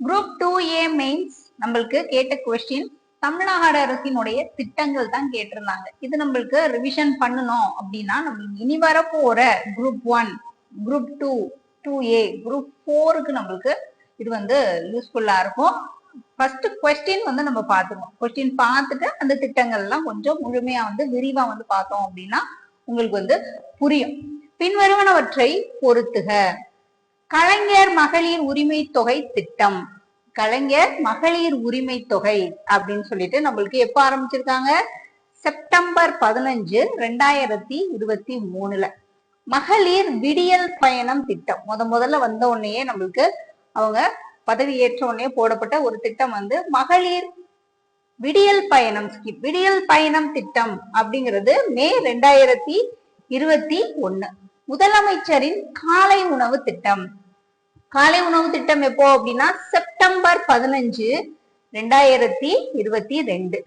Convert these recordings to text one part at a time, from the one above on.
Group two ஏ mains நம்மளுக்கு கேட்ட question Tamil Nadu அரசினுடைய திட்டங்கள் தான் கேட்டிருந்தாங்க. இது நம்மளுக்கு ரிவிஷன் பண்ணணும் அப்படின்னா நம்மளுக்கு இனி வரப்போற group one group two two A group ஃபோருக்கு நம்மளுக்கு இது வந்து யூஸ்ஃபுல்லா இருக்கும். ஃபர்ஸ்ட் கொஸ்டின் வந்து நம்ம பார்த்துக்கணும். கொஸ்டின் பார்த்துட்டு அந்த திட்டங்கள் எல்லாம் கொஞ்சம் முழுமையா வந்து விரிவா வந்து பார்த்தோம் அப்படின்னா உங்களுக்கு வந்து புரியும். பின்வருவனவற்றை பொருத்துக கலைஞர் மகளிர் உரிமை தொகை திட்டம். கலைஞர் மகளிர் உரிமை தொகை அப்படின்னு சொல்லிட்டு நம்மளுக்கு எப்ப ஆரம்பிச்சிருக்காங்க? செப்டம்பர் பதினஞ்சு ரெண்டாயிரத்தி இருபத்தி மூணுல. மகளிர் விடியல் பயணம் திட்டம். முத முதல்ல வந்த உடனேயே நம்மளுக்கு அவங்க பதவி ஏற்ற உடனே போடப்பட்ட ஒரு திட்டம் வந்து மகளிர் விடியல் பயணம் ஸ்கீம் விடியல் பயணம் திட்டம் அப்படிங்கிறது மே ரெண்டாயிரத்தி இருபத்தி ஒன்னு முதலமைச்சரின் காலை உணவு திட்டம். காலை உணவு திட்டம் எப்போ அப்படின்னா செப்டம்பர் பதினஞ்சு ரெண்டாயிரத்தி இருபத்தி ரெண்டு.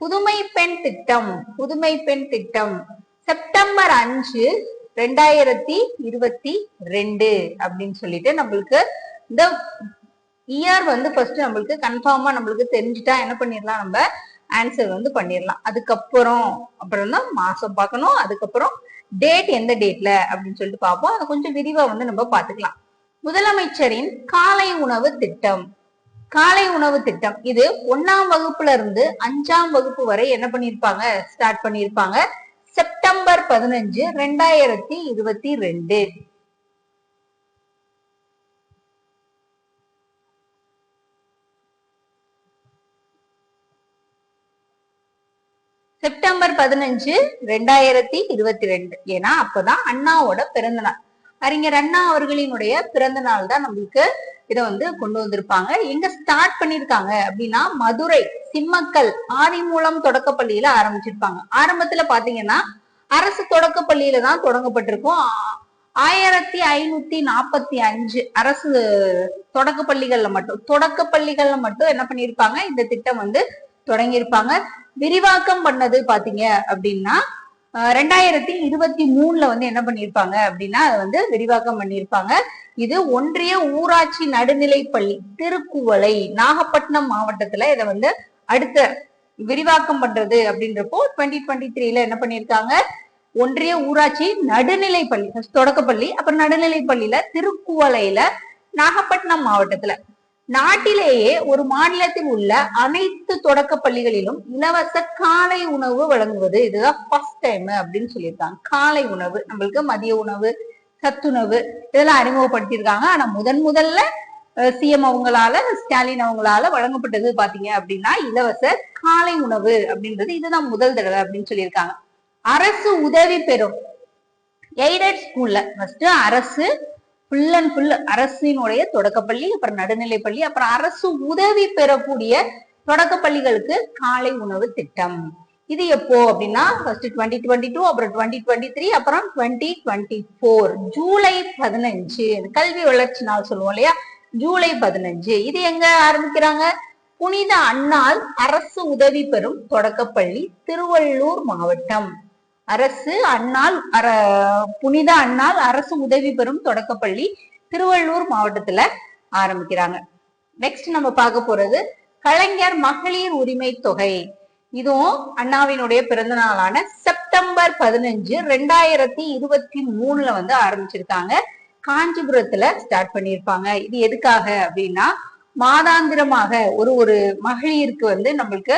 புதுமை பெண் திட்டம் புதுமை பெண் திட்டம். செப்டம்பர் அஞ்சு ரெண்டாயிரத்தி இருபத்தி ரெண்டு அப்படின்னு சொல்லிட்டு நம்மளுக்கு இந்த இயர் வந்து ஃபர்ஸ்ட் நம்மளுக்கு கன்ஃபார்மா நம்மளுக்கு தெரிஞ்சுட்டா என்ன பண்ணிடலாம் நம்ம ஆன்சர் வந்து பண்ணிடலாம். அதுக்கப்புறம் அப்புறம் தான் மாசம் பார்க்கணும். அதுக்கப்புறம் டேட் எந்த டேட்ல அப்படின்னு சொல்லிட்டு பார்ப்போம். அதை கொஞ்சம் விரிவா வந்து நம்ம பார்த்துக்கலாம். முதலமைச்சரின் காலை உணவு திட்டம். காலை உணவு திட்டம். இது ஒன்னாம் வகுப்புல இருந்து அஞ்சாம் வகுப்பு வரை என்ன பண்ணிருப்பாங்க ஸ்டார்ட் பண்ணிருப்பாங்க செப்டம்பர் பதினஞ்சு ரெண்டாயிரத்தி இருபத்தி ரெண்டு. செப்டம்பர் பதினஞ்சு ரெண்டாயிரத்தி இருபத்தி ரெண்டு ஏன்னா அப்பதான் அண்ணாவோட பிறந்த நாள். அறிஞர் அண்ணா அவர்களினுடைய பிறந்த நாள் தான் நம்மளுக்கு இதை வந்து கொண்டு வந்திருப்பாங்க. எங்க ஸ்டார்ட் பண்ணிருக்காங்க அப்படின்னா மதுரை சிம்மக்கல் ஆதிமூலம் தொடக்கப்பள்ளியில ஆரம்பிச்சிருப்பாங்க. ஆரம்பத்துல பாத்தீங்கன்னா அரசு தொடக்கப்பள்ளியில தான் தொடங்கப்பட்டிருக்கும். ஆயிரத்தி ஐநூத்தி நாற்பத்தி அஞ்சு அரசு தொடக்க பள்ளிகள்ல மட்டும் தொடக்க பள்ளிகள்ல மட்டும் என்ன பண்ணிருப்பாங்க? இந்த திட்டம் வந்து தொடங்கியிருப்பாங்க. விரிவாக்கம் பண்ணது பாத்தீங்க அப்படின்னா ரெண்டாயிரத்தி இருபத்தி மூணுல வந்து என்ன பண்ணிருப்பாங்க அப்படின்னா அதை வந்து விரிவாக்கம் பண்ணியிருப்பாங்க இது ஒன்றிய ஊராட்சி நடுநிலை பள்ளி திருக்குவளை நாகப்பட்டினம் மாவட்டத்துல இதை வந்து அடுத்த விரிவாக்கம் பண்றது அப்படின்றப்போ டுவெண்ட்டி டுவெண்ட்டி த்ரீல என்ன பண்ணிருக்காங்க? ஒன்றிய ஊராட்சி நடுநிலை பள்ளி தொடக்கப்பள்ளி அப்புறம் நடுநிலை பள்ளியில திருக்குவளையில நாகப்பட்டினம் மாவட்டத்துல. நாட்டிலேயே ஒரு மாநிலத்தில் உள்ள அனைத்து தொடக்க பள்ளிகளிலும் இலவச காலை உணவு வழங்குவது இதுதான் ஃபர்ஸ்ட் டைம் அப்படின்னு சொல்லியிருக்காங்க. காலை உணவு நம்மளுக்கு மதிய உணவு சத்துணவு இதெல்லாம் அறிமுகப்படுத்தியிருக்காங்க. ஆனா முதன் முதல்ல சிஎம் அவங்களால ஸ்டாலின் அவங்களால வழங்கப்பட்டது பாத்தீங்க அப்படின்னா இலவச காலை உணவு அப்படின்றது இதுதான் முதல் தடவை அப்படின்னு சொல்லியிருக்காங்க. அரசு உதவி பெறும். எய்டட் ஸ்கூல்ல ஃபர்ஸ்ட் அரசு ஃபுல் அண்ட் ஃபுல் அரசினுடைய தொடக்கப்பள்ளி அப்புறம் நடுநிலைப்பள்ளி அப்புறம் அரசு உதவி பெறக்கூடிய தொடக்கப்பள்ளிகளுக்கு காலை உணவு திட்டம். இது எப்போ அப்படின்னா ஃபர்ஸ்ட் டுவெண்ட்டி டுவெண்ட்டி டூ அப்புறம் டுவெண்ட்டி டுவெண்ட்டி த்ரீ அப்புறம் டுவெண்ட்டி டுவெண்ட்டி ஃபோர் ஜூலை பதினஞ்சு. கல்வி வளர்ச்சி நாள் சொல்லுவோம் இல்லையா? ஜூலை பதினஞ்சு. இது எங்க ஆரம்பிக்கிறாங்க? புனித அண்ணால் அரசு உதவி பெறும் தொடக்கப்பள்ளி திருவள்ளூர் மாவட்டம். அரசு அண்ணால் அர புனித அண்ணால் அரசு உதவி பெறும் தொடக்கப்பள்ளி திருவள்ளூர் மாவட்டத்துல ஆரம்பிக்கிறாங்க. நெக்ஸ்ட் நம்ம பார்க்க போறது கலைஞர் மகளிர் உரிமை தொகை. இதுவும் அண்ணாவினுடைய பிறந்த நாளான செப்டம்பர் பதினஞ்சு ரெண்டாயிரத்தி இருபத்தி மூணுல வந்து ஆரம்பிச்சிருக்காங்க. காஞ்சிபுரத்துல ஸ்டார்ட் பண்ணியிருப்பாங்க. இது எதுக்காக அப்படின்னா மாதாந்திரமாக ஒரு ஒரு மகளிருக்கு வந்து நம்மளுக்கு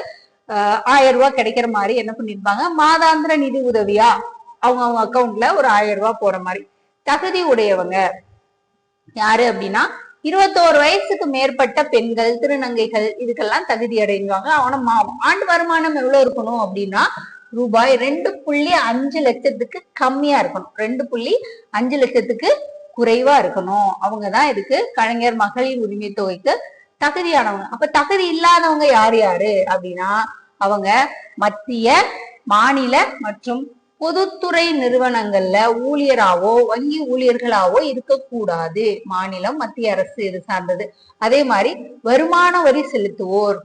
ஆயிரம் ரூபாய் கிடைக்கிற மாதிரி என்ன பண்ணிருப்பாங்க? மாதாந்திர நிதி உதவியா? அவங்க அவங்க அக்கவுண்ட்ல ஒரு ஆயிரம் ரூபாய் போற மாதிரி. தகுதி உடையவங்க. யாரு அப்படின்னா இருபத்தோரு வயசுக்கு மேற்பட்ட பெண்கள் திருநங்கைகள் இதுக்கெல்லாம் தகுதி அடைஞ்சுவாங்க அவன மா- ஆண்டு வருமானம் எவ்வளவு இருக்கணும் அப்படின்னா ரூபாய் ரெண்டு புள்ளி அஞ்சு லட்சத்துக்கு கம்மியா இருக்கணும். ரெண்டு புள்ளி அஞ்சு லட்சத்துக்கு குறைவா இருக்கணும். அவங்கதான் இதுக்கு கலைஞர் மகளிர் உரிமை தொகைக்கு தகுதியானவங்க. அப்ப தகுதி இல்லாதவங்க யார் யாரு அப்படின்னா அவங்க மத்திய மாநில மற்றும் பொதுத்துறை நிறுவனங்கள்ல ஊழியராவோ வங்கி ஊழியர்களாவோ இருக்கக்கூடாது. மாநிலம் மத்திய அரசு இது சார்ந்தது. அதே மாதிரி வருமான வரி செலுத்துவோர்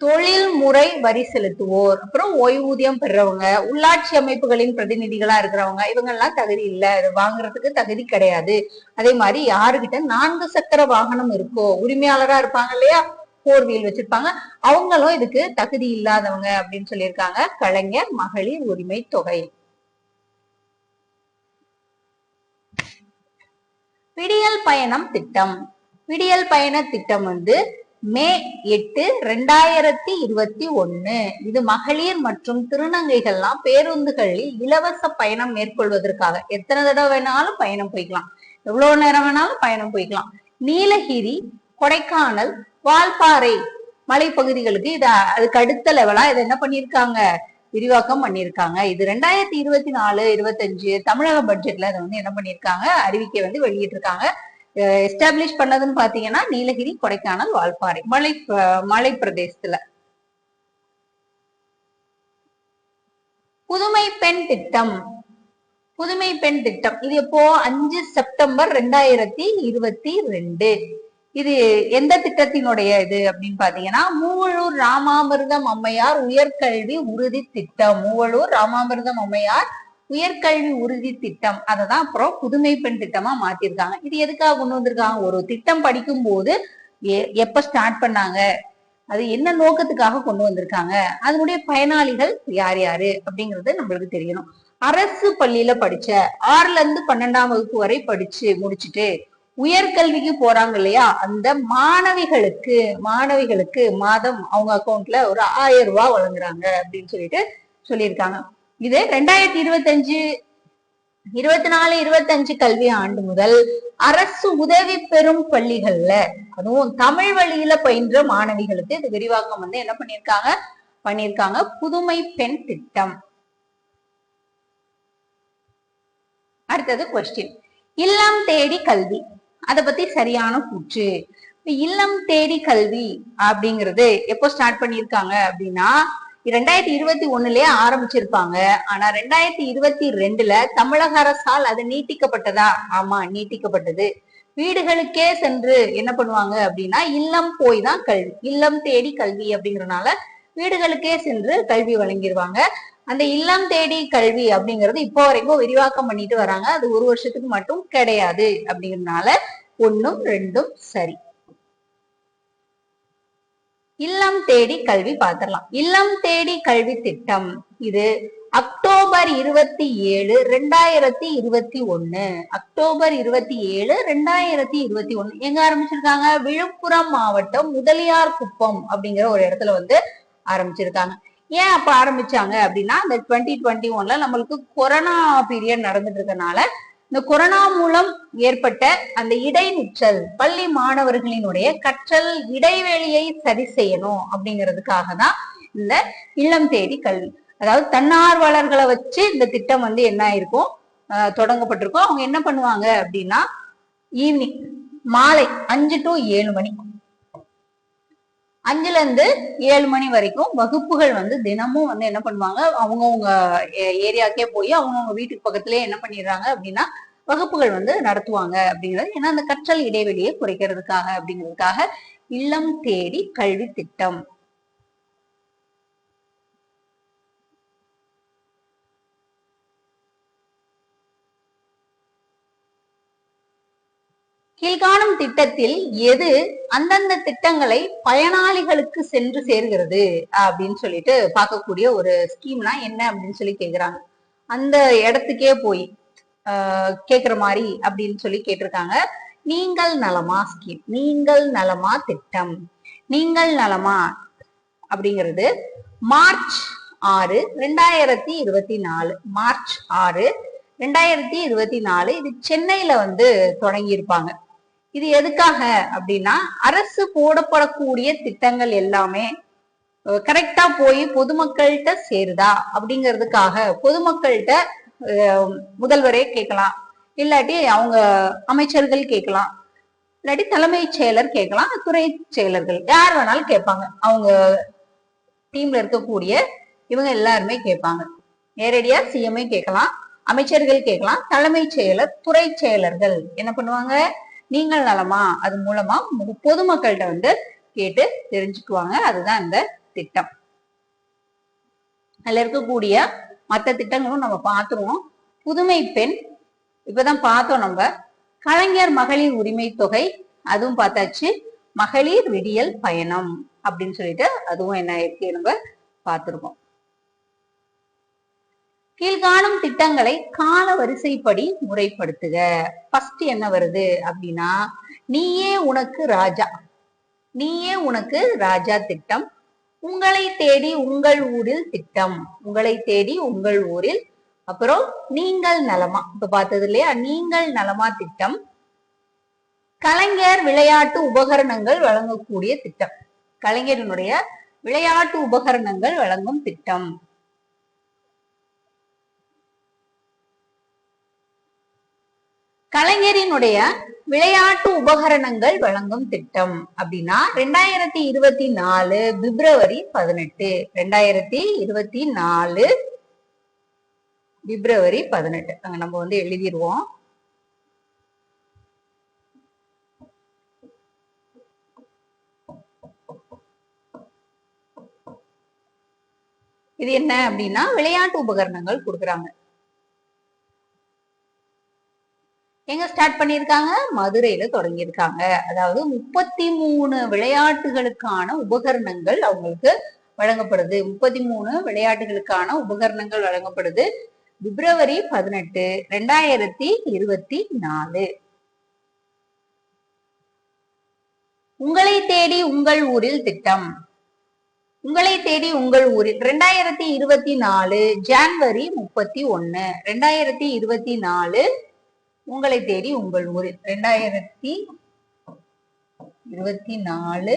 தொழில்முறை வரி செலுத்துவோர் அப்புறம் ஓய்வூதியம் பெறவங்க உள்ளாட்சி அமைப்புகளின் பிரதிநிதிகளா இருக்கிறவங்க இவங்க எல்லாம் தகுதி இல்ல. வாங்குறதுக்கு தகுதி கிடையாது. அதே மாதிரி யாருகிட்ட நான்கு சக்கர வாகனம் இருக்கோ உரிமையாளரா இருப்பாங்க இல்லையா? போர் வீல் வச்சிருப்பாங்க. அவங்களும் இதுக்கு தகுதி இல்லாதவங்க அப்படின்னு சொல்லியிருக்காங்க. கலைஞர் மகளிர் உரிமை தொகை. விடியல் பயணம் திட்டம். விடியல் பயண திட்டம் வந்து மே எட்டு ரெண்டாயிரத்தி இருபத்தி ஒண்ணு இது மகளிர் மற்றும் திருநங்கைகள்லாம் பேருந்துகளில் இலவச பயணம் மேற்கொள்வதற்காக எத்தனை தடவை வேணாலும் பயணம் போய்க்கலாம். எவ்வளவு நேரம் வேணாலும் பயணம் போய்க்கலாம். நீலகிரி கொடைக்கானல் வால்பாறை மலைப்பகுதிகளுக்கு இத அதுக்கு அடுத்த லெவலா இதை என்ன பண்ணிருக்காங்க விரிவாக்கம் பண்ணியிருக்காங்க. இது ரெண்டாயிரத்தி இருபத்தி நாலு இருபத்தஞ்சு தமிழக பட்ஜெட்ல இதை வந்து என்ன பண்ணியிருக்காங்க? அறிவிக்கை வந்து வெளியிட்டிருக்காங்க. எஸ்டாப்ளிஷ் பண்ணதுன்னு பாத்தீங்கன்னா நீலகிரி கொடைக்கானல் வால்பாறை மலை மலை பிரதேசத்துல புதுமை பெண் திட்டம். புதுமை பெண் திட்டம். இது எப்போ? அஞ்சு செப்டம்பர் ரெண்டாயிரத்தி இருபத்தி ரெண்டு. இது எந்த திட்டத்தினுடைய இது அப்படின்னு பாத்தீங்கன்னா மூவலூர் ராமாமிர்தம் அம்மையார் உயர்கல்வி உறுதி திட்டம். மூவலூர் ராமாமிர்தம் அம்மையார் உயர்கல்வி உறுதி திட்டம். அதை தான் அப்புறம் புதுமை பெண் திட்டமா மாத்திருக்காங்க. இது எதுக்காக கொண்டு வந்திருக்காங்க? ஒரு திட்டம் படிக்கும் போது எப்ப ஸ்டார்ட் பண்ணாங்க? அது என்ன நோக்கத்துக்காக கொண்டு வந்திருக்காங்க? அதனுடைய பயனாளிகள் யார் யாரு? அப்படிங்கிறது நம்மளுக்கு தெரியணும். அரசு பள்ளியில படிச்ச ஆறுல இருந்து பன்னெண்டாம் வகுப்பு வரை படிச்சு முடிச்சுட்டு உயர்கல்விக்கு போறாங்க இல்லையா? அந்த மாணவிகளுக்கு மாணவிகளுக்கு மாதம் அவங்க அக்கௌண்ட்ல ஒரு ஆயிரம் ரூபாய் வழங்குறாங்க அப்படின்னு சொல்லிட்டு சொல்லியிருக்காங்க. இது ரெண்டாயிரத்தி இருபத்தஞ்சு இருபத்தி நாலு இருபத்தஞ்சு கல்வி ஆண்டு முதல் அரசு உதவி பெறும் பள்ளிகள்ல அதுவும் தமிழ் வழியில பயின்ற மாணவிகளுக்கு இது விரிவாக்கம் வந்து என்ன பண்ணிருக்காங்க பண்ணிருக்காங்க புதுமை பெண் திட்டம். அடுத்தது கொஸ்டின் இல்லம் தேடி கல்வி. அதை பத்தி சரியான கூற்று. இல்லம் தேடி கல்வி அப்படிங்கிறது எப்போ ஸ்டார்ட் பண்ணிருக்காங்க அப்படின்னா ரெண்டாயிரத்தி இருபத்தி ஒண்ணுலயே ஆரம்பிச்சிருப்பாங்க. ஆனா ரெண்டாயிரத்தி இருபத்தி ரெண்டுல தமிழக அரசால் அது நீட்டிக்கப்பட்டதா? ஆமா நீட்டிக்கப்பட்டது. வீடுகளுக்கே சென்று என்ன பண்ணுவாங்க அப்படின்னா இல்லம் போய் தான் கல்வி இல்லம் தேடி கல்வி அப்படிங்கறதுனால வீடுகளுக்கே சென்று கல்வி வழங்கிடுவாங்க அந்த இல்லம் தேடி கல்வி அப்படிங்கிறது இப்போ வரைக்கும் விரிவாக்கம் பண்ணிட்டு வராங்க. அது ஒரு வருஷத்துக்கு மட்டும் கிடையாது அப்படிங்கறதுனால ஒன்னும் ரெண்டும் சரி. இல்லம் தேடி கல்வி பார்த்திடலாம். இல்லம் தேடி கல்வி திட்டம் இது அக்டோபர் இருபத்தி ஏழு ரெண்டாயிரத்தி இருபத்தி ஒண்ணு அக்டோபர் இருபத்தி ஏழு ரெண்டாயிரத்தி இருபத்தி ஒண்ணு எங்க ஆரம்பிச்சிருக்காங்க? விழுப்புரம் மாவட்டம் முதலியார் குப்பம் அப்படிங்கிற ஒரு இடத்துல வந்து ஆரம்பிச்சிருக்காங்க. ஏன் அப்ப ஆரம்பிச்சாங்க அப்படின்னா இந்த டுவெண்ட்டி டுவெண்ட்டி ஒன்ல நம்மளுக்கு கொரோனா பீரியட் நடந்துட்டு இருக்கனால இந்த கொரோனா மூலம் ஏற்பட்ட அந்த இடைநிற்றல் பள்ளி மாணவர்களினுடைய கற்றல் இடைவெளியை சரி செய்யணும் அப்படிங்கிறதுக்காக தான் இந்த இல்லம் தேடி கல்வி. அதாவது தன்னார்வலர்களை வச்சு இந்த திட்டம் வந்து என்ன ஆயிருக்கும்? தொடங்கப்பட்டிருக்கும். அவங்க என்ன பண்ணுவாங்க அப்படின்னா ஈவினிங் மாலை அஞ்சு டு ஏழு மணி அஞ்சுல இருந்து ஏழு மணி வரைக்கும் வகுப்புகள் வந்து தினமும் வந்து என்ன பண்ணுவாங்க? அவங்கவுங்க ஏரியாக்கே போய் அவங்கவுங்க வீட்டுக்கு பக்கத்துலயே என்ன பண்ணிடுறாங்க அப்படின்னா வகுப்புகள் வந்து நடத்துவாங்க அப்படிங்கிறது. ஏன்னா அந்த கற்றல் இடைவெளியை குறைக்கிறதுக்காக அப்படிங்கிறதுக்காக இல்லம் தேடி கல்வி திட்டம். கீழ்காணும் திட்டத்தில் எது அந்தந்த திட்டங்களை பயனாளிகளுக்கு சென்று சேர்கிறது அப்படின்னு சொல்லிட்டு பார்க்கக்கூடிய ஒரு ஸ்கீம்னா என்ன அப்படின்னு சொல்லி கேக்குறாங்க. அந்த இடத்துக்கே போய் கேக்குற மாதிரி அப்படின்னு சொல்லி கேட்டிருக்காங்க. நீங்கள் நலமா ஸ்கீம் நீங்கள் நலமா திட்டம் நீங்கள் நலமா அப்படிங்கிறது மார்ச் ஆறு ரெண்டாயிரத்தி இருபத்தி நாலு மார்ச் ஆறு ரெண்டாயிரத்தி இருபத்தி நாலு இது சென்னையில வந்து தொடங்கியிருப்பாங்க. இது எதுக்காக அப்படின்னா அரசு போடப்படக்கூடிய திட்டங்கள் எல்லாமே கரெக்டா போய் பொதுமக்கள்கிட்ட சேருதா அப்படிங்கிறதுக்காக பொதுமக்கள்கிட்ட முதல்வரே கேட்கலாம். இல்லாட்டி அவங்க அமைச்சர்கள் கேட்கலாம். இல்லாட்டி தலைமைச் செயலர் கேட்கலாம் துறை செயலர்கள். யார் வேணாலும் கேட்பாங்க. அவங்க டீம்ல இருக்கக்கூடிய இவங்க எல்லாருமே கேட்பாங்க. நேரடியா சிஎம்ஐ கேட்கலாம் அமைச்சர்கள் கேட்கலாம் தலைமைச் செயலர் துறை செயலர்கள் என்ன பண்ணுவாங்க? நீங்கள் நலமா? அது மூலமா பொதுமக்கள்கிட்ட வந்து கேட்டு தெரிஞ்சுக்குவாங்க. அதுதான் இந்த திட்டம். அதுல இருக்கக்கூடிய மற்ற திட்டங்களும் நம்ம பார்த்துருவோம். புதுமை பெண் இப்பதான் பார்த்தோம் நம்ம. கலைஞர் மகளிர் உரிமை தொகை அதுவும் பார்த்தாச்சு. மகளிர் விடியல் பயணம் அப்படின்னு சொல்லிட்டு அதுவும் என்ன இருக்கு நம்ம பார்த்துருக்கோம். கீழ்காணும் திட்டங்களை கால வரிசைப்படி முறைப்படுத்துக. ஃபர்ஸ்ட் என்ன வருது அப்படின்னா நீயே உனக்கு ராஜா. நீயே உனக்கு ராஜா திட்டம். உங்களை தேடி உங்கள் ஊரில் திட்டம். உங்களை தேடி உங்கள் ஊரில் அப்புறம் நீங்கள் நலமா. இப்ப பார்த்தது இல்லையா? நீங்கள் நலமா திட்டம். கலைஞர் விளையாட்டு உபகரணங்கள் வழங்கக்கூடிய திட்டம். கலைஞரினுடைய விளையாட்டு உபகரணங்கள் வழங்கும் திட்டம். கலைஞரினுடைய விளையாட்டு உபகரணங்கள் வழங்கும் திட்டம் அப்படின்னா ரெண்டாயிரத்தி இருபத்தி நாலு பிப்ரவரி பதினெட்டு. ரெண்டாயிரத்தி இருபத்தி நாலு பிப்ரவரி பதினெட்டு. அங்க நம்ம வந்து எழுதிடுவோம் இது என்ன அப்படின்னா விளையாட்டு உபகரணங்கள் கொடுக்குறாங்க. எங்க ஸ்டார்ட் பண்ணியிருக்காங்க? மதுரையில தொடங்கியிருக்காங்க. அதாவது முப்பத்தி மூணு விளையாட்டுகளுக்கான உபகரணங்கள் அவங்களுக்கு வழங்கப்படுது. முப்பத்தி மூணு விளையாட்டுகளுக்கான உபகரணங்கள் வழங்கப்படுது. பிப்ரவரி பதினெட்டு ரெண்டாயிரத்தி இருபத்தி நாலு. உங்களை தேடி உங்கள் ஊரில் திட்டம். உங்களை தேடி உங்கள் ஊரில் ரெண்டாயிரத்தி இருபத்தி நாலு ஜான்வரி முப்பத்தி ஒன்னு ரெண்டாயிரத்தி இருபத்தி நாலு உங்களை தேடி உங்கள் ஊரில். ரெண்டாயிரத்தி இருபத்தி நாலு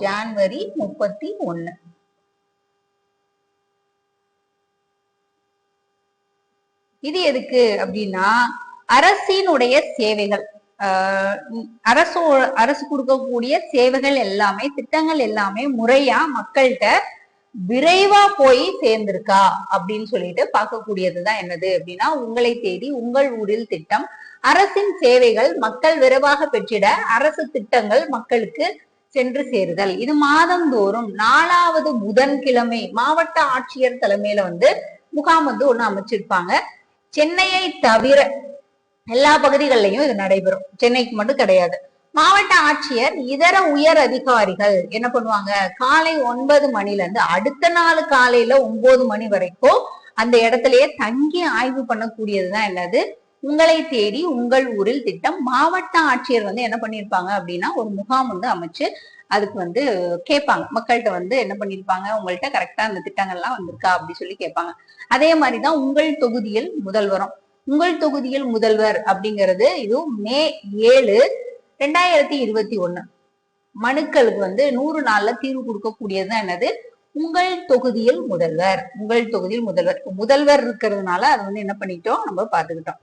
ஜான்வரி முப்பத்தி ஒன்னு. இது எதுக்கு அப்படின்னா அரசினுடைய சேவைகள். ஆஹ் அரசு அரசு கொடுக்கக்கூடிய சேவைகள் எல்லாமே திட்டங்கள் எல்லாமே முறையா மக்கள்கிட்ட விரைவா போய் சேர்ந்திருக்கா அப்படின்னு சொல்லிட்டு பார்க்கக்கூடியதுதான் என்னது அப்படின்னா உங்களை தேடி உங்கள் ஊரில் திட்டம். அரசின் சேவைகள் மக்கள் விரைவாக பெற்றிட அரசு திட்டங்கள் மக்களுக்கு சென்று சேருதல். இது மாதந்தோறும் நாலாவது புதன்கிழமை மாவட்ட ஆட்சியர் தலைமையில வந்து முகாம் வந்து ஒண்ணு அமைச்சிருப்பாங்க. சென்னையை தவிர எல்லா பகுதிகளிலையும் இது நடைபெறும். சென்னைக்கு மட்டும் கிடையாது. மாவட்ட ஆட்சியர் இதர உயர் அதிகாரிகள் என்ன பண்ணுவாங்க? காலை ஒன்பது மணில இருந்து அடுத்த நாள் காலையில ஒன்பது மணி வரைக்கும் அந்த இடத்துலயே தங்கி ஆய்வு பண்ணக்கூடியதுதான் என்னது? உங்களை தேடி உங்கள் ஊரில் திட்டம். மாவட்ட ஆட்சியர் வந்து என்ன பண்ணிருப்பாங்க அப்படின்னா ஒரு முகாம் வந்து அமைச்சு அதுக்கு வந்து கேட்பாங்க. மக்கள்கிட்ட வந்து என்ன பண்ணிருப்பாங்க? உங்கள்கிட்ட கரெக்டா அந்த திட்டங்கள்லாம் வந்திருக்கா அப்படின்னு சொல்லி கேட்பாங்க. அதே மாதிரிதான் உங்கள் தொகுதியில் முதல்வரும். உங்கள் தொகுதியில் முதல்வர் அப்படிங்கிறது இது மே ஏழு ரெண்டாயிரத்தி இருபத்தி ஒண்ணு. மனுக்களுக்கு வந்து நூறு நாள்ல தீர்வு கொடுக்கக்கூடியதுதான் என்னது? உங்கள் தொகுதியில் முதல்வர். உங்கள் தொகுதியில் முதல்வர். முதல்வர் இருக்கிறதுனால அதை வந்து என்ன பண்ணிட்டோம்? நம்ம பாத்துக்கிட்டோம்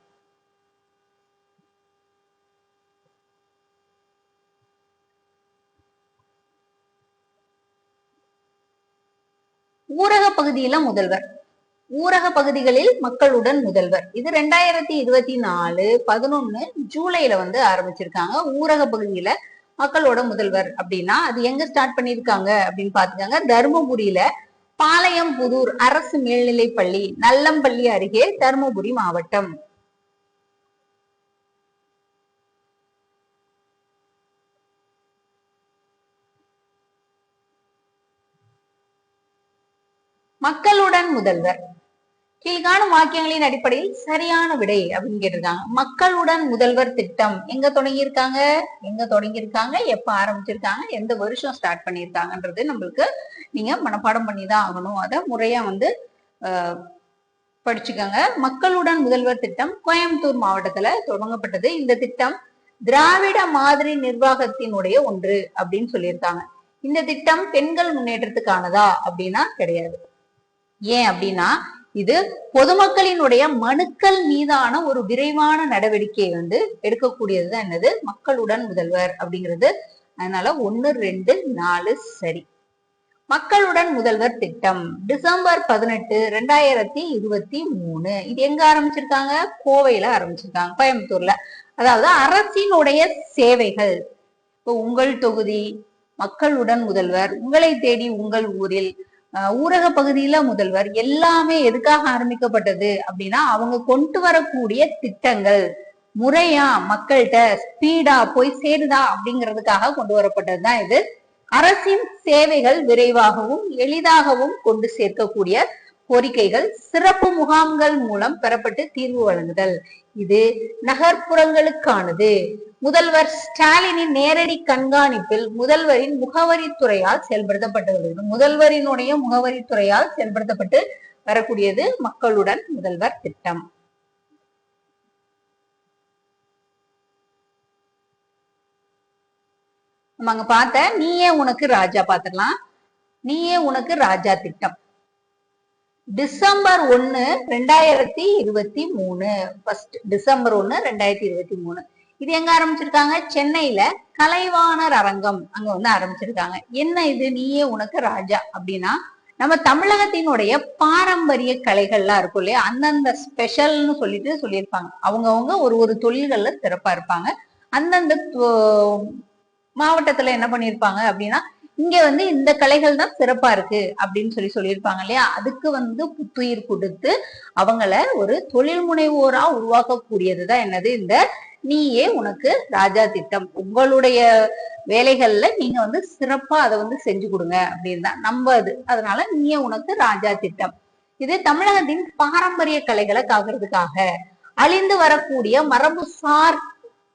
ஊரக பகுதியில முதல்வர். ஊரக பகுதிகளில் மக்களுடன் முதல்வர். இது ரெண்டாயிரத்தி இருபத்தி நாலு பதினொன்னு ஜூலைல வந்து ஆரம்பிச்சிருக்காங்க. ஊரக பகுதியில மக்களோட முதல்வர் அப்படின்னா அது எங்க ஸ்டார்ட் பண்ணிருக்காங்க அப்படின்னு பாத்துக்காங்க. தருமபுரியில பாளையம் புதூர் அரசு மேல்நிலை பள்ளி நல்லம்பள்ளி அருகே தருமபுரி மாவட்டம். மக்களுடன் முதல்வர். கீழ்காணும் வாக்கியங்களின் அடிப்படையில் சரியான விடை அப்படின்னு கேட்டிருக்காங்க. மக்களுடன் முதல்வர் திட்டம் எங்க தொடங்கியிருக்காங்க? எங்க தொடங்கியிருக்காங்க? எப்ப ஆரம்பிச்சிருக்காங்க? எந்த வருஷம் ஸ்டார்ட் பண்ணியிருக்காங்கன்றது நம்மளுக்கு நீங்க மனப்பாடம் பண்ணி தான் ஆகணும். அதை முறையா வந்து ஆஹ், படிச்சுக்கோங்க. மக்களுடன் முதல்வர் திட்டம் கோயம்புத்தூர் மாவட்டத்துல தொடங்கப்பட்டது. இந்த திட்டம் திராவிட மாதிரி நிர்வாகத்தினுடைய ஒன்று அப்படின்னு சொல்லியிருக்காங்க. இந்த திட்டம் பெண்கள் முன்னேற்றத்துக்கானதா அப்படின்னா கிடையாது. ஏன் அப்படின்னா இது பொதுமக்களினுடைய மனுக்கள் மீதான ஒரு விரைவான நடவடிக்கை வந்து எடுக்கக்கூடியதுதான் என்னது? மக்களுடன் முதல்வர் அப்படிங்கிறது. அதனால ஒன்னு ரெண்டு நாலு சரி. மக்களுடன் முதல்வர் திட்டம். டிசம்பர் பதினெட்டு ரெண்டாயிரத்தி இருபத்தி மூணு. இது எங்க ஆரம்பிச்சிருக்காங்க? கோவையில ஆரம்பிச்சிருக்காங்க கோயம்புத்தூர்ல. அதாவது அரசினுடைய சேவைகள். இப்போ உங்கள் தொகுதி மக்களுடன் முதல்வர் உங்களை தேடி உங்கள் ஊரில் ஊரக பகுதியில முதல்வர் எல்லாமே எதுக்காக ஆரம்பிக்கப்பட்டது அப்படின்னா அவங்க கொண்டு வரக்கூடிய திட்டங்கள். முறையா மக்கள்கிட்ட ஸ்பீடா போய் சேருதா அப்படிங்கிறதுக்காக கொண்டு வரப்பட்டதுதான் இது. அரசின் சேவைகள் விரைவாகவும் எளிதாகவும் கொண்டு சேர்க்கக்கூடிய கோரிக்கைகள் சிறப்பு முகாம்கள் மூலம் பெறப்பட்டு தீர்வு வழங்குதல். இது நகர்ப்புறங்களுக்கானது. முதல்வர் ஸ்டாலினின் நேரடி கண்காணிப்பில் முதல்வரின் முகவரித்துறையால் செயல்படுத்தப்பட்டு வருகிறது முதல்வரினுடைய முகவரித்துறையால் செயல்படுத்தப்பட்டு வரக்கூடியது மக்களுடன் முதல்வர் திட்டம். நம்ம அங்க பார்த்த நீயே உனக்கு ராஜா பாத்திரலாம் நீயே உனக்கு ராஜா திட்டம். டிசம்பர் ஒன்னு ரெண்டாயிரத்தி இருபத்தி மூணு. ஃபர்ஸ்ட் டிசம்பர் ஒன்னு ரெண்டாயிரத்தி இருபத்தி மூணு. இது எங்க ஆரம்பிச்சிருக்காங்க? சென்னையில கலைவாணர் அரங்கம் அங்க வந்து ஆரம்பிச்சிருக்காங்க. என்ன இது? நீயே உனக்கு ராஜா அப்படின்னா நம்ம தமிழகத்தினுடைய பாரம்பரிய கலைகள்லாம் இருக்கும் இல்லையா? அந்தந்த ஸ்பெஷல்னு சொல்லிட்டு சொல்லியிருப்பாங்க. அவங்கவுங்க ஒரு ஒரு தொழில்கள்ல சிறப்பா இருப்பாங்க. அந்தந்த தொ- மாவட்டத்துல என்ன பண்ணிருப்பாங்க அப்படின்னா இங்க வந்து இந்த கலைகள் தான் சிறப்பா இருக்கு அப்படின்னு சொல்லி சொல்லியிருப்பாங்க இல்லையா? அதுக்கு வந்து புத்துயிர் கொடுத்து அவங்கள ஒரு தொழில் முனைவோரா உருவாக்கக்கூடியதுதான் என்னது? இந்த நீயே உனக்கு ராஜா திட்டம். உங்களுடைய வேலைகள்ல நீங்க வந்து சிறப்பா அதை வந்து செஞ்சு கொடுங்க அப்படின்னு தான். நம்ம அது. அதனால நீயே உனக்கு ராஜா திட்டம். இது தமிழகத்தின் பாரம்பரிய கலைகளை காக்கிறதுக்காக அழிந்து வரக்கூடிய மரபுசார்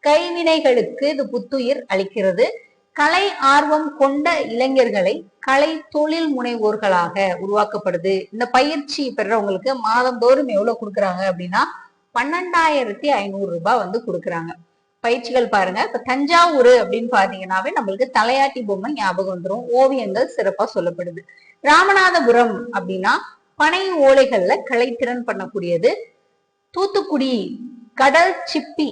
கைவினைகளுக்கு இது புத்துயிர் அளிக்கிறது. கலை ஆர்வம் கொண்ட இளைஞர்களை கலை தொழில் முனைவோர்களாக உருவாக்கப்படுது. இந்த பயிற்சி பெறவங்களுக்கு மாதந்தோறும் எவ்வளவு கொடுக்குறாங்க அப்படின்னா பன்னெண்டாயிரத்தி ஐநூறு ரூபாய் வந்து கொடுக்குறாங்க. பயிற்சிகள் பாருங்க. இப்ப தஞ்சாவூர் அப்படின்னு பாத்தீங்கன்னாவே நம்மளுக்கு தலையாட்டி பொம்மை ஞாபகம் வந்துடும் ஓவியங்கள் சிறப்பா சொல்லப்படுது. ராமநாதபுரம் அப்படின்னா பனை ஓலைகள்ல கலைத்திறன் பண்ணக்கூடியது. தூத்துக்குடி கடல் சிப்பி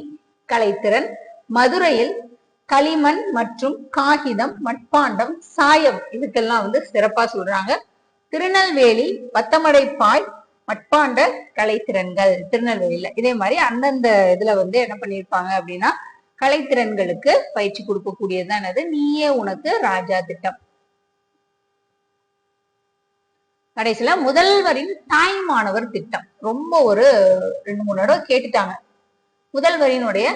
கலைத்திறன் மதுரையில் களிமண் மற்றும் காகிதம் மட்பாண்டம் சாயம் இதுக்கெல்லாம் வந்து சிறப்பா சொல்றாங்க. திருநெல்வேலி வத்தமடைப்பாய் மட்பாண்ட கலைத்திறன்கள். திருநெல்வேலியில. இதே மாதிரி அந்தந்த இதுல வந்து என்ன பண்ணியிருப்பாங்க அப்படின்னா கலைத்திறன்களுக்கு பயிற்சி கொடுக்கக்கூடியதுதான் அது நீயே உனக்கு ராஜா திட்டம். கடைசியில முதல்வரின் தாய் மாணவர் திட்டம். ரொம்ப ஒரு ரெண்டு மூணு தடவை கேட்டுட்டாங்க. முதல்வரினுடைய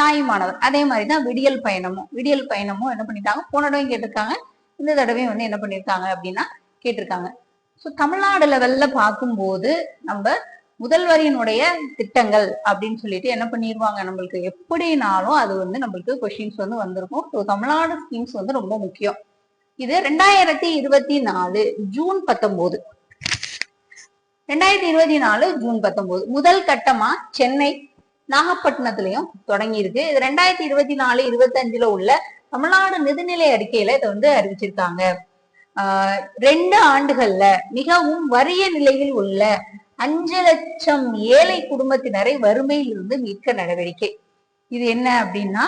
தாய்மானவர். அதே மாதிரிதான் விடியல் பயணமும். விடியல் பயணமும் என்ன பண்ணிட்டாங்க? போன தடவையும் கேட்டிருக்காங்க. இந்த தடவையும் வந்து என்ன பண்ணிருக்காங்க அப்படின்னா கேட்டிருக்காங்க. ஸோ தமிழ்நாடு லெவல்ல பார்க்கும்போது நம்ம முதல்வரினுடைய திட்டங்கள் அப்படின்னு சொல்லிட்டு என்ன பண்ணிடுவாங்க நம்மளுக்கு எப்படினாலும் அது வந்து நம்மளுக்கு கொஷின்ஸ் வந்து வந்திருக்கும். ஸோ தமிழ்நாடு ஸ்கீம்ஸ் வந்து ரொம்ப முக்கியம். இது ரெண்டாயிரத்தி இருபத்தி நாலு ஜூன் பத்தொன்பது ரெண்டாயிரத்தி இருபத்தி நாலு ஜூன் பத்தொன்பது முதல் கட்டமா சென்னை நாகப்பட்டினத்திலையும் தொடங்கியிருக்கு. இது ரெண்டாயிரத்தி இருபத்தி நாலு இருபத்தஞ்சுல உள்ள தமிழ்நாடு நிதிநிலை அறிக்கையில இதை வந்து அறிவிச்சிருக்காங்க. ஆஹ் ரெண்டு ஆண்டுகள்ல மிகவும் வறிய நிலையில் உள்ள அஞ்சு லட்சம் ஏழை குடும்பத்தினரை வறுமையில் இருந்து மீட்க நடவடிக்கை. இது என்ன அப்படின்னா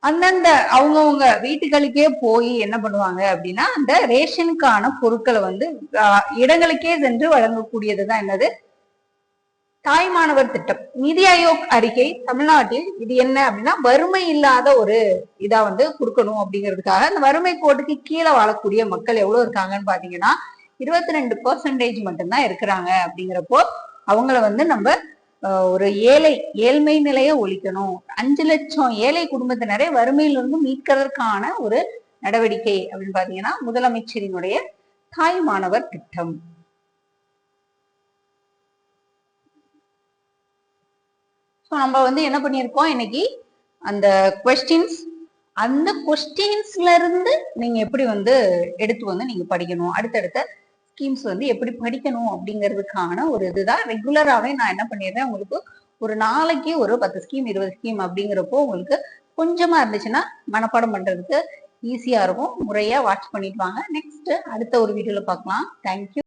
அந்தந்த அவங்கவுங்க வீட்டுகளுக்கே போய் என்ன பண்ணுவாங்க அப்படின்னா அந்த ரேஷனுக்கான பொருட்களை வந்து ஆஹ் இடங்களுக்கே சென்று வழங்கக்கூடியதுதான் என்னது? தாய்மானவர் திட்டம். நிதி ஆயோக் அறிக்கை தமிழ்நாட்டில் இது என்ன அப்படின்னா வறுமை இல்லாத ஒரு இதா வந்து கொடுக்கணும் அப்படிங்கிறதுக்காக அந்த வறுமை கோட்டுக்கு கீழே வாழக்கூடிய மக்கள் எவ்வளவு இருக்காங்கன்னு பாத்தீங்கன்னா இருபத்தி ரெண்டு பர்சன்டேஜ் மட்டும்தான் இருக்கிறாங்க அப்படிங்கிறப்போ அவங்கள வந்து நம்ம ஒரு ஏழை ஏழ்மை நிலையை ஒழிக்கணும். அஞ்சு லட்சம் ஏழை குடும்பத்தினரை வறுமையிலிருந்து மீட்கிறதுக்கான ஒரு நடவடிக்கை அப்படின்னு பாத்தீங்கன்னா முதலமைச்சரினுடைய தாய் மாணவர் திட்டம். ஸோ நம்ம வந்து என்ன பண்ணியிருக்கோம்? இன்னைக்கு அந்த கொஸ்டின்ஸ் அந்த கொஸ்டின்ஸ்ல இருந்து நீங்க எப்படி வந்து எடுத்து வந்து நீங்க படிக்கணும்? அடுத்தடுத்த ஸ்கீம்ஸ் வந்து எப்படி படிக்கணும் அப்படிங்கிறதுக்கான ஒரு இதுதான். ரெகுலராகவே நான் என்ன பண்ணிடுறேன்? உங்களுக்கு ஒரு நாளைக்கு ஒரு பத்து ஸ்கீம் இருபது ஸ்கீம் அப்படிங்கிறப்போ உங்களுக்கு கொஞ்சமா இருந்துச்சுன்னா மனப்பாடம் பண்றதுக்கு ஈஸியா இருக்கும். முறையா வாட்ச் பண்ணிட்டு வாங்க. நெக்ஸ்ட் அடுத்த ஒரு வீடியோல பார்க்கலாம். தேங்க்யூ